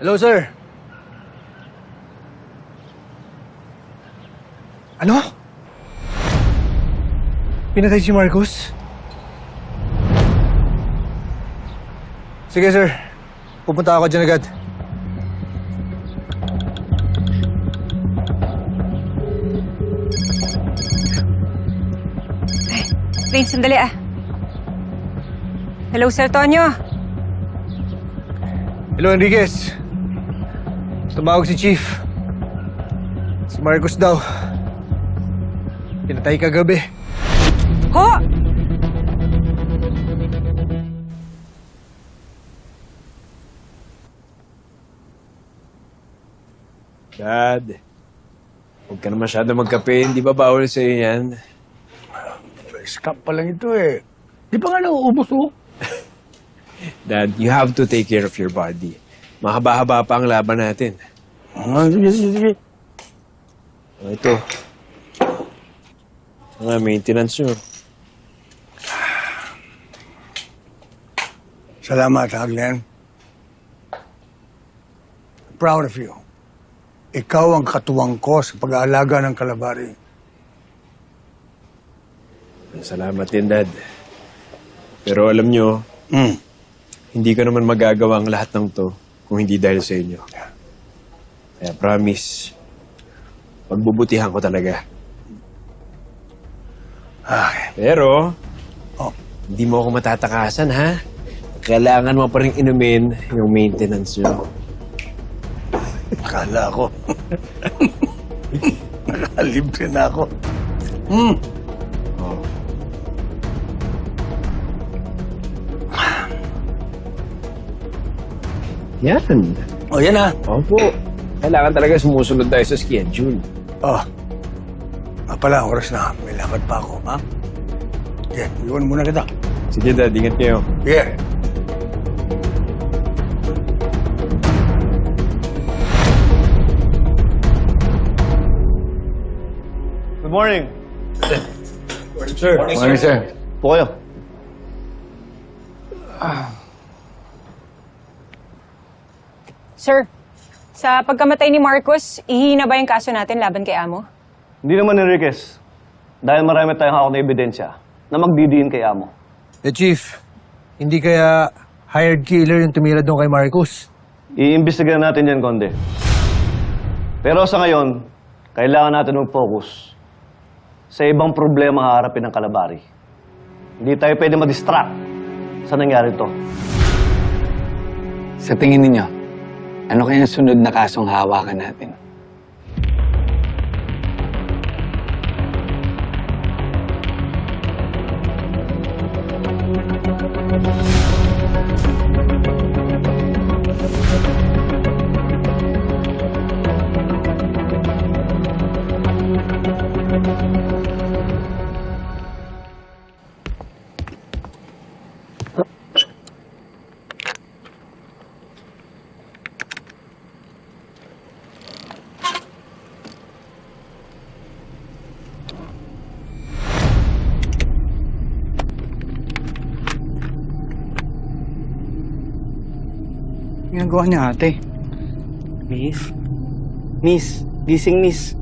Hello, sir. Ano? Pinatay si Marcos? Sige, sir. Pupunta ako dyan agad. Prince, sandali ah. Hello, Sir Tonyo. Hello, Enriquez. Tumawag si Chief. Si Marcos daw. Pinatay kagabi. Ho! Dad, huwag ka na masyado magkape. Hindi ba bawal sa'yo yan? Scam pa lang ito eh. Di pa nga nauubos oh. Dad, you have to take care of your body. Mahaba-haba pa ang laban natin. Ah, sige, sige, sige. O, ito. Ito nga, maintenance nyo. Salamat, ha, Glenn. Proud of you. Ikaw ang katuwang ko sa pag-aalaga ng kalabari. Salamat din, Dad. Pero alam nyo, Hmm. hindi ko naman magagawa ang lahat ng to kung hindi dahil sa inyo. Kaya promise, pagbubutihan ko talaga. Okay. Pero, Oh. hindi mo ako matatakasan, ha? Kailangan mo pa rin inumin yung maintenance nyo. Akala ko. Nakalibre na ako. Hmm. Yan. O, yan ha. Opo. Kailangan talaga sumusunod tayo sa schedule. Oh. Nga pala, oras na. May lakad pa ako, ha? Okay, iwan muna kita. Sige, Dad. Ingat kayo. Yeah. Good morning. Sir. Morning, sir. Po kayo. Sir, sa pagkamatay ni Marcos, ihina ba yung kaso natin laban kay Amo? Hindi naman, Enriquez. Dahil marami tayong hawak na ebidensya na magdidiin kay Amo. Eh, Chief, hindi kaya hired killer yung tumira doon kay Marcos? Iimbestigahan natin yan, Konde. Pero sa ngayon, kailangan natin mag-focus sa ibang problema haharapin ng Kalabari. Hindi tayo pwede ma-distract sa nangyari to. Sa tingin ninyo, ano kaya sunod na kasong hawakan natin? Ginagawa niya ate. Miss? Miss, gising miss.